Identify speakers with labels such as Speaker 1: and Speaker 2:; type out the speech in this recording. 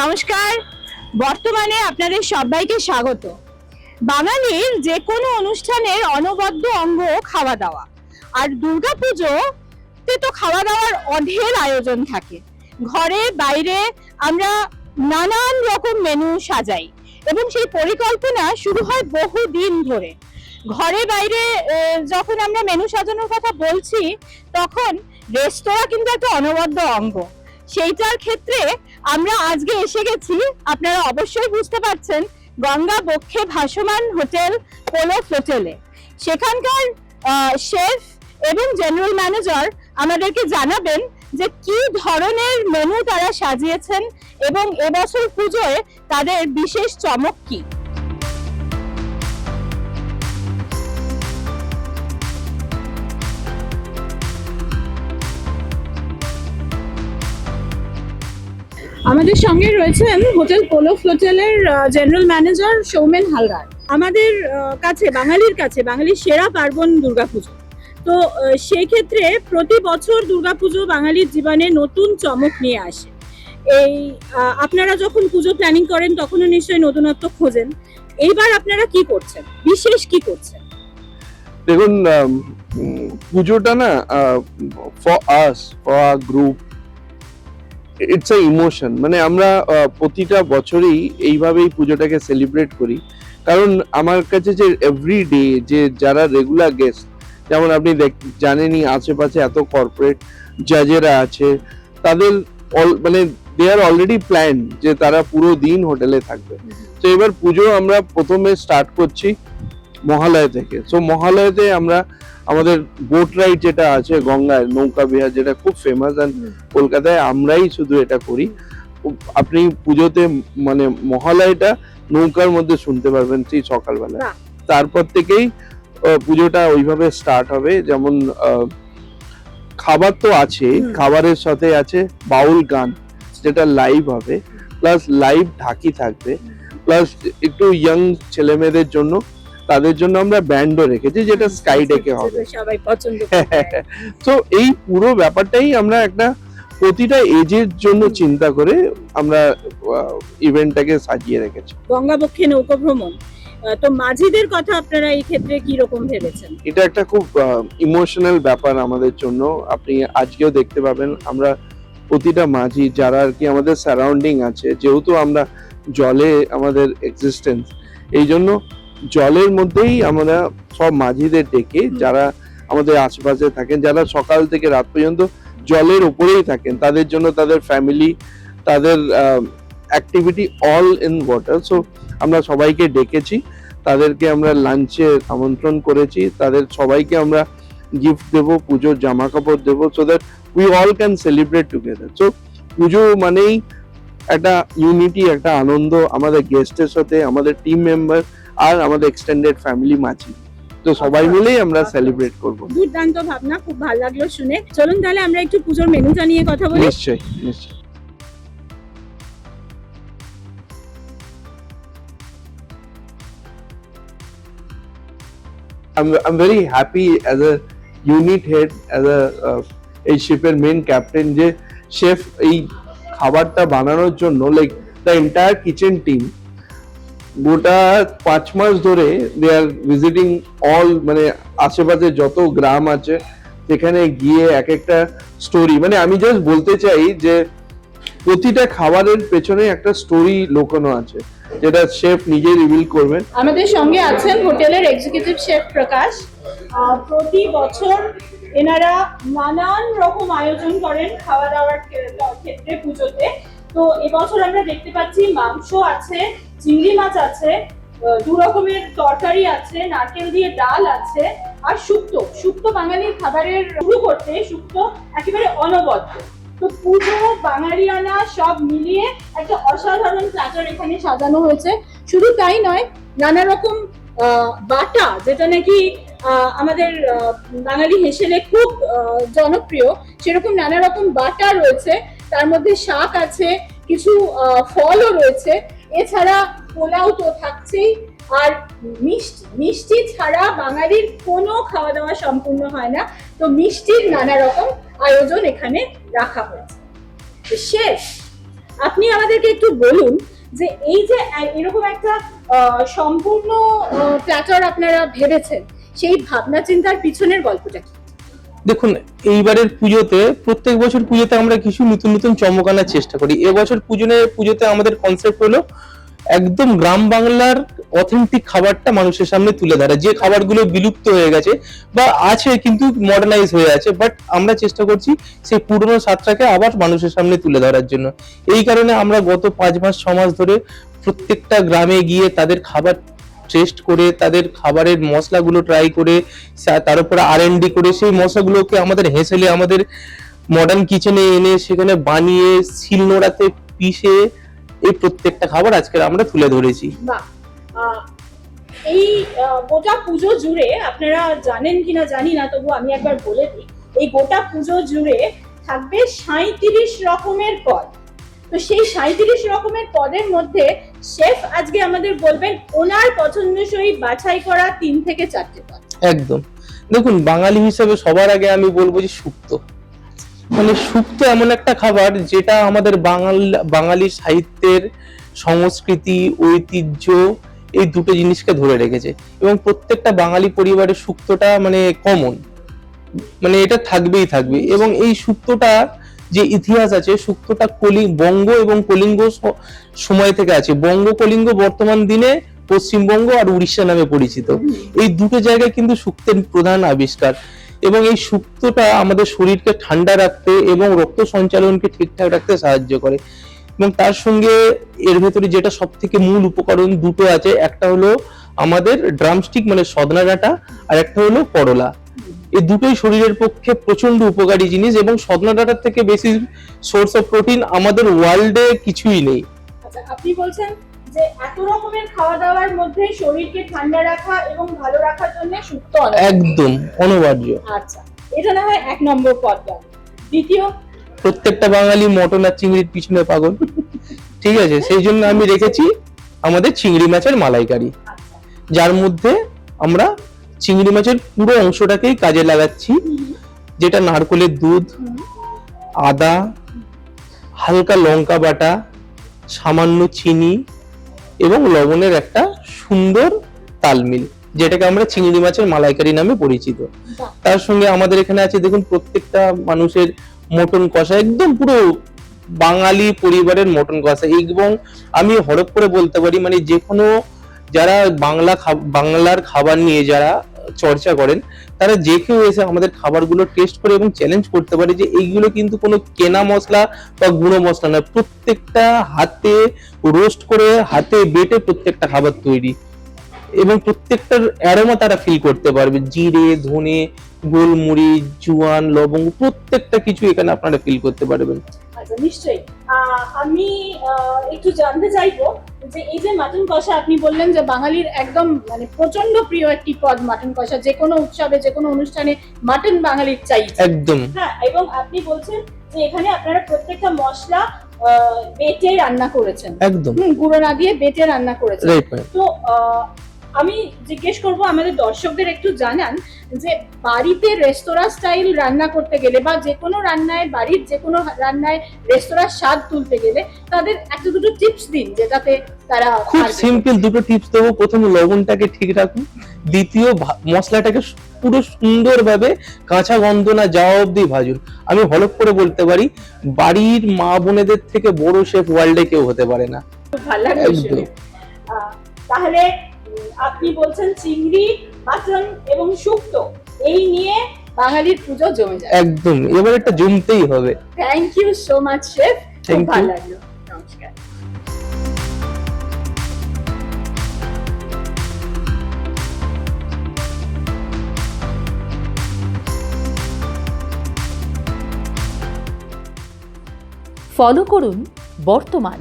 Speaker 1: নমস্কার। বর্তমানে আপনাদের সবাইকে স্বাগত। বাঙালির যে কোনো অনুষ্ঠানের অনবদ্য অঙ্গ খাওয়া দাওয়া। আর দুর্গাপুজোতে তো খাওয়া দাওয়ার অঢের আয়োজন থাকে। ঘরে, বাইরে আমরা নানান রকম মেনু সাজাই এবং সেই পরিকল্পনা শুরু হয় বহু দিন ধরে। ঘরে, বাইরে যখন আমরা মেনু সাজানোর কথা বলছি, তখন রেস্তোরাঁ কিন্তু একটা অনবদ্য অঙ্গ। সেইটার ক্ষেত্রে আমরা আজকে এসে গেছি, আপনারা অবশ্যই বুঝতে পারছেন, গঙ্গা বক্ষে ভাসমান হোটেল, পোলো হোটেলে। সেখানকার শেফ এবং জেনারেল ম্যানেজার আমাদেরকে জানাবেন যে কি ধরনের মেনু তারা সাজিয়েছেন এবং এবছর পুজোয় তাদের বিশেষ চমক কি। আমাদের সঙ্গে রয়েছেন হোটেল পোলো হোটেলের জেনারেল ম্যানেজার সৌমেন হালদার। আমাদের কাছে, বাঙালির কাছে, বাঙালির সেরা পার্বণ দুর্গাপুজো। তো সেই ক্ষেত্রে প্রতি বছর দুর্গাপুজো বাঙালির জীবনে নতুন চমক নিয়ে আসে। এই আপনারা যখন পুজো প্ল্যানিং করেন, তখনও নিশ্চয়ই নতুনত্ব খোঁজেন। এইবার আপনারা কি করছেন? বিশেষ কি করছেন?
Speaker 2: দেখুন পুজোটা না for us for our group it's a emotion মানে আমরা প্রতিটা বছরই এইভাবেই পুজোটাকে সেলিব্রেট করি। কারণ আমার কাছে যে এভরি ডে যে যারা রেগুলার গেস্ট যেমন আপনি দেখ- জানেনই আশেপাশে এত কর্পোরেট জাজেরা আছে তাদের all- মানে দে আর অলরেডি প্ল্যান যে তারা পুরো দিন হোটেলে থাকবে। তো এবার পুজো আমরা প্রথমে স্টার্ট করছি। মহালয়া থেকে। সো মহালয়াতে আমরা আমাদের বোট রাইড যেটা আছে গঙ্গায় নৌকা বিহার যেটা খুব ফেমাস আর কলকাতায় আমরাই শুধু এটা করি। আপনি পুজোতে মানে মহালয়াটা নৌকার মধ্যে শুনতে পারবেন সেই সকালবেলা তারপর থেকেই পুজোটা ওইভাবে স্টার্ট হবে। যেমন খাবার তো আছে খাবারের সাথে আছে বাউল গান যেটা লাইভ হবে। প্লাস লাইভ ঢাকি থাকবে। প্লাস একটু ইয়াং ছেলে মেয়েদের জন্য তাদের জন্য আমরা ব্যান্ডও রেখেছি যেটা স্কাই ডেকে হবে।
Speaker 1: সবাই পছন্দ
Speaker 2: তো এই পুরো ব্যাপারটাই আমরা একটা প্রতিটা এজের জন্য চিন্তা করে আমরা ইভেন্টটাকে সাজিয়ে রেখেছি।
Speaker 1: গঙ্গাবক্ষে নৌকো ভ্রমণ তো মাঝিদের কথা আপনারা এই ক্ষেত্রে কি রকম ভেবেছেন?
Speaker 2: এটা একটা খুব ইমোশনাল ব্যাপার আমাদের জন্য। আপনি আজকেও দেখতে পাবেন আমরা প্রতিটা মাঝি যারা আর কি আমাদের সারাউন্ডিং আছে যেহেতু আমরা জলে আমাদের এক্সিস্টেন্স এই জন্য জলের মধ্যেই আমরা সব মাঝিদের ডেকে যারা আমাদের আশেপাশে থাকেন যারা সকাল থেকে রাত পর্যন্ত জলের উপরেই থাকেন তাদের জন্য তাদের ফ্যামিলি তাদের activity all in water so আমরা সবাইকে ডেকেছি তাদেরকে আমরা লাঞ্চে আমন্ত্রণ করেছি তাদের সবাইকে আমরা গিফট দেবো পুজোর জামা কাপড় দেবো so that we all can celebrate together so puja মানেই একটা ইউনিটি একটা আনন্দ আমাদের গেস্টের সাথে আমাদের টিম মেম্বার আর আমাদের এক্সটেন্ডেড ফ্যামিলি মাঝি। তো সবাই
Speaker 1: আচ্ছা।
Speaker 2: মিলেই আমরা সেলিব্রেট করব।
Speaker 1: দুর্দান্ত ভাবনা খুব ভালো লাগল শুনে। চলুন তাহলে আমরা একটু পুজোর মেনুটা নিয়ে কথা বলি।
Speaker 2: নিশ্চয়ই নিশ্চয়ই। I'm, I'm very happy as a unit head, as a uh, এই শিপের মেন ক্যাপ্টেন যে শেফ এই খাবারটা বানানোর জন্য like the entire kitchen team গোটা পাঁচ মাস ধরে দে আর ভিজিটিং অল মানে আশেপাশে যত গ্রাম আছে, সেখানে গিয়ে এক একটা স্টোরি মানে আমি জাস্ট বলতে চাই যে, প্রতিটা খাবারের পেছনে একটা স্টোরি লোকানো আছে, যেটা শেফ নিজে রিভিল করবেন।
Speaker 1: আমাদের সঙ্গে আছেন হোটেলের এক্সিকিউটিভ শেফ প্রকাশ। প্রতি বছর এনারা নানান রকম আয়োজন করেন খাওয়া দাওয়ার ক্ষেত্রে পুজোতে। তো এবছর আমরা দেখতে পাচ্ছি মাংস আছে চিংড়ি মাছ আছে দু রকমের তরকারি আছে, নারকেল দিয়ে ডাল আছে, আর শুক্তো। শুক্তো বাঙালির খাবারের শুরু করতে শুক্তো একেবারে অনবদ্য। তো পুজো, বাঙালিয়ানা সব মিলিয়ে একটা অসাধারণ প্ল্যাটার এখানে সাজানো হয়েছে। শুধু তাই নয়, নানা রকম বাটা, যেটা নাকি আমাদের বাঙালি হেসেলে খুব জনপ্রিয়, সেরকম নানা রকম বাটা রয়েছে। তার মধ্যে শাক আছে, কিছু ফলও রয়েছে। এছাড়া পোলাও তো থাকছেই। আর মিষ্টি মিষ্টি ছাড়া বাঙালির কোনো খাওয়া দাওয়া সম্পূর্ণ হয় না। তো মিষ্টির নানা রকম আয়োজন এখানে রাখা হয়েছে। শেষ, আপনি আমাদেরকে একটু বলুন যে এই যে এরকম একটা সম্পূর্ণ প্ল্যাটার আপনারা ভেবেছেন, সেই ভাবনা চিন্তার পিছনের গল্পটা কি?
Speaker 3: দেখুন, এইবারের পুজোতে প্রত্যেক বছর পুজোতে আমরা কিছু নতুন নতুন চমক আনার চেষ্টা করি। এবছর পুজোনে, পুজোতে আমাদের কনসেপ্ট হলো একদম গ্রাম বাংলার অথেন্টিক খাবারটা মানুষের সামনে তুলে ধরা। যে খাবারগুলো বিলুপ্ত হয়ে গেছে বা আছে কিন্তু মডার্নাইজ হয়ে আছে বাট আমরা চেষ্টা করছি সেই পুরনো স্বাদটাকে আবার মানুষের সামনে তুলে ধরার জন্য। এই কারণে আমরা গত পাঁচ মাস, ছ মাস ধরে প্রত্যেকটা গ্রামে গিয়ে তাদের খাবার টেস্ট করে তাদের খাবারের মশলাগুলো ট্রাই করে তার উপরে আর করে, সেই মশলাগুলোকে আমাদের হেসেলে আমাদের মডার্ন কিচেনে এনে সেখানে বানিয়ে শিলনোড়াতে পিষে এই প্রত্যেকটা খাবার আজকে আমরা তুলে ধরেছি।
Speaker 1: এই গোটা পুজো জুড়ে আপনারা জানেন কিনা জানি না তবু আমি একবার বলে দিই, এই গোটা পুজো জুড়ে থাকবে সাঁইত্রিশ রকমের পদ। তো সেই সাঁইত্রিশ রকমের পদের মধ্যে শেফ আজকে আমাদের বলবেন, ওনার পছন্দসই বাছাই করা তিন থেকে চারটে পদ
Speaker 3: একদম। দেখুন, বাঙালি হিসেবে সবার আগে আমি বলব যে শুক্তো মানে শুক্তো এমন একটা খাবার যেটা আমাদের বাঙাল, বাঙালি সাহিত্যের সংস্কৃতি, ঐতিহ্য, এই দুটো জিনিসকে ধরে রেখেছে। এবং প্রত্যেকটা বাঙালি পরিবারের শুক্তোটা মানে কমন মানে এটা থাকবেই থাকবে। এবং এই শুক্তোটা যে ইতিহাস আছে সুক্তটা কলি, বঙ্গ এবং কলিঙ্গ সময় থেকে আছে। বঙ্গ, কলিঙ্গ বর্তমান দিনে পশ্চিমবঙ্গ আর উড়িষ্যা নামে পরিচিত। এই দুটো জায়গায় কিন্তু সুক্তের প্রধান আবিষ্কার। এবং এই সুক্তটা আমাদের শরীরকে ঠান্ডা রাখতে এবং রক্ত সঞ্চালনকে ঠিকঠাক রাখতে সাহায্য করে। এবং তার সঙ্গে এর ভেতরে যেটা সব থেকে মূল উপকরণ দুটো আছে, একটা হলো আমাদের ড্রামস্টিক মানে সদনা ডাঁটা আর একটা হলো করলা। এই দুটোই শরীরের পক্ষে প্রচণ্ড উপকারী জিনিস এবং সদনা ডাটার থেকে বেশি সোর্স অফ প্রোটিন আমাদের ওয়ার্ল্ডে কিছুই নেই।
Speaker 1: আচ্ছা আপনি বলছেন যে এত রকমের খাওয়া দাওয়ার মধ্যে শরীরকে ঠান্ডা রাখা এবং ভালো রাখার জন্য সুক্ত
Speaker 3: একদম অনিবার্য।
Speaker 1: আচ্ছা এটা না হয় এক নম্বর পদ। দ্বিতীয়?
Speaker 3: প্রত্যেকটা বাঙালি মটন আর চিংড়ির পিছনে পাগল। ঠিক আছে সেই জন্য আমি রেখেছি আমাদের চিংড়ি মাছের মালাইকারি।
Speaker 1: আচ্ছা।
Speaker 3: যার মধ্যে আমরা চিংড়ি মাছের পুরো অংশটাকেই কাজে লাগাচ্ছি। যেটা নারকলের দুধ আদা হালকা লঙ্কা বাটা সামান্য চিনি এবং লবণের একটা সুন্দর তালমিল যেটাকে আমরা চিংড়ি মাছের মালাইকারি নামে পরিচিত। তার সঙ্গে আমাদের এখানে আছে দেখুন প্রত্যেকটা মানুষের মটন কষা একদম পুরো বাঙালি পরিবারের মটন কষা। এবং আমি হরপ করে বলতে পারি মানে যে কোনো যারা বাংলা বাংলার খাবার নিয়ে যারা চর্চা করেন, তারা যে কেউ এসে আমাদের খাবারগুলো টেস্ট করে এবং চ্যালেঞ্জ করতে পারে যে এইগুলো কিন্তু কোনো কেনা মশলা বা গুঁড়ো মশলা নয়। প্রত্যেকটা হাতে রোস্ট করে হাতে বেটে প্রত্যেকটা খাবার তৈরি। এবং প্রত্যেকটার অ্যারোমা তারা ফিল করতে পারবে। জিরে ধনে গোলমরিচ জোয়ান লবঙ্গ প্রত্যেকটা কিছু এখানে আপনারা ফিল করতে পারবেন।
Speaker 1: আচ্ছা নিশ্চয়ই। আমি একটু জানতে চাইব যে এই যে মাটন কষা আপনি বললেন যে বাঙালির একদম মানে প্রচণ্ড প্রিয় একটি পদ মাটন কষা। যে কোনো উৎসবে যে কোনো অনুষ্ঠানে মাটন বাঙালির চাই।
Speaker 3: একদম।
Speaker 1: হ্যাঁ এবং আপনি বলছেন যে এখানে আপনারা প্রত্যেকটা মশলা বেটে রান্না করেছেন।
Speaker 3: একদম।
Speaker 1: গুঁড়ো না দিয়ে বেটে রান্না করেছেন। তো আমি জিজ্ঞেস করব আমাদের দর্শকদের একটু জানান যে বাড়িতে রেস্তোরাঁ স্টাইল রান্না করতে গেলে বা যে কোনো রান্নায় বাড়ির যে কোনো রান্নায় রেস্তোরাঁর স্বাদ তুলতে গেলে তাদের একটা দুটো টিপস দিন যেটাতে তারা
Speaker 3: খুব সিম্পল দুটো টিপস দেবো। প্রথমে লবণটাকে ঠিক রাখুন। দ্বিতীয় মশলাটাকে পুরো সুন্দরভাবে কাঁচা গন্ধ না যাওয়া অবধি ভাজুন। আমি হলপ করে বলতে পারি বাড়ির মা বোনেদের থেকে বড় শেফ ওয়ার্ল্ডে কেউ হতে পারে না।
Speaker 1: ভালো। আহ, তাহলে আপনি বলছেন চিংড়ি মাটন এবং শুক্তো। এই নিয়ে বাঙালির পুজো জমে যায়
Speaker 3: একদম। এবার একটা জমতেই হবে।
Speaker 1: Thank you so much chef খুব
Speaker 3: Thank
Speaker 1: ভালো লাগল। নমস্কার।
Speaker 4: ফলো করুন বর্তমান